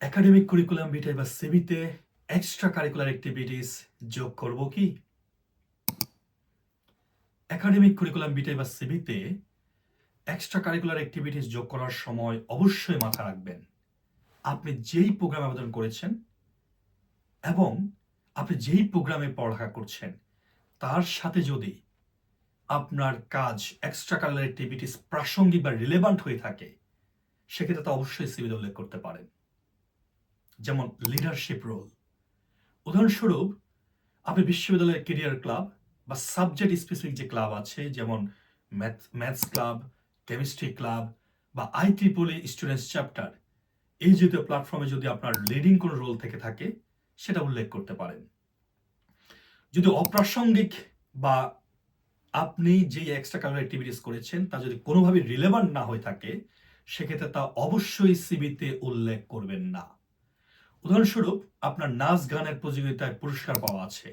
Academic curriculum বিটায় বা সিবিতে extra curricular activities যোগ করব কি? একাডেমিক কারিকুলাম বিটায় বা সিবিতে এক্সট্রা কারিকুলার অ্যাক্টিভিটিস যোগ করার সময় অবশ্যই মাথা রাখবেন। আপনি যেই প্রোগ্রামে আবেদন করেছেন এবং আপনি যেই প্রোগ্রামে পড়ালেখা করছেন, তার সাথে যদি আপনার কাজ এক্সট্রা কারিকুলার অ্যাক্টিভিটিস প্রাসঙ্গিক বা রিলেভান্ট হয়ে থাকে, সেক্ষেত্রে তা অবশ্যই সিভিতে উল্লেখ করতে পারেন। যেমন লিডারশিপ রোল উদাহরণস্বরূপ, আপনি বিশ্ববিদ্যালয়ের কেরিয়ার ক্লাব বা সাবজেক্ট স্পেসিফিক যে ক্লাব আছে, যেমন math maths club chemistry club বা I triple E students chapter এই জাতীয় প্ল্যাটফর্মে যদি আপনার লিডিং কোনো রোল থেকে থাকে, সেটা উল্লেখ করতে পারেন। যদি অপ্রাসঙ্গিক বা আপনি যে এক্সট্রা কালার অ্যাক্টিভিটিস করেছেন, তা যদি কোনোভাবে রিলেভান্ট না হয়ে থাকে, সেক্ষেত্রে তা অবশ্যই সিবিতে উল্লেখ করবেন না। উদাহরণস্বরূপ, আপনার নাচ গানের প্রতিযোগিতায় পুরস্কার পাওয়া আছে।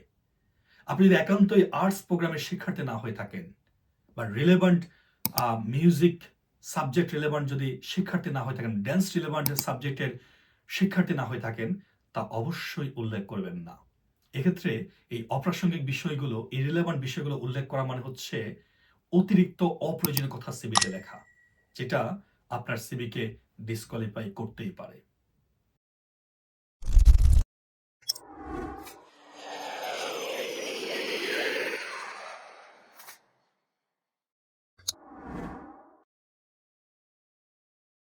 আপনি যদি একান্তই আর্টস প্রোগ্রামের শিক্ষার্থী না হয়ে থাকেন, বা রিলেভান্ট মিউজিক সাবজেক্ট রিলেভান্ট যদি শিক্ষার্থী না হয়ে থাকেন ড্যান্স রিলেভান্ট সাবজেক্টের শিক্ষার্থী না হয়ে থাকেন, তা অবশ্যই উল্লেখ করবেন না। এক্ষেত্রে এই অপ্রাসঙ্গিক বিষয়গুলো ইরিলেভান্ট বিষয়গুলো উল্লেখ করা মানে হচ্ছে অতিরিক্ত অপ্রয়োজনীয় কথা সিবিতে লেখা, যেটা আপনার সিবিকে ডিসকোয়ালিফাই করতেই পারে।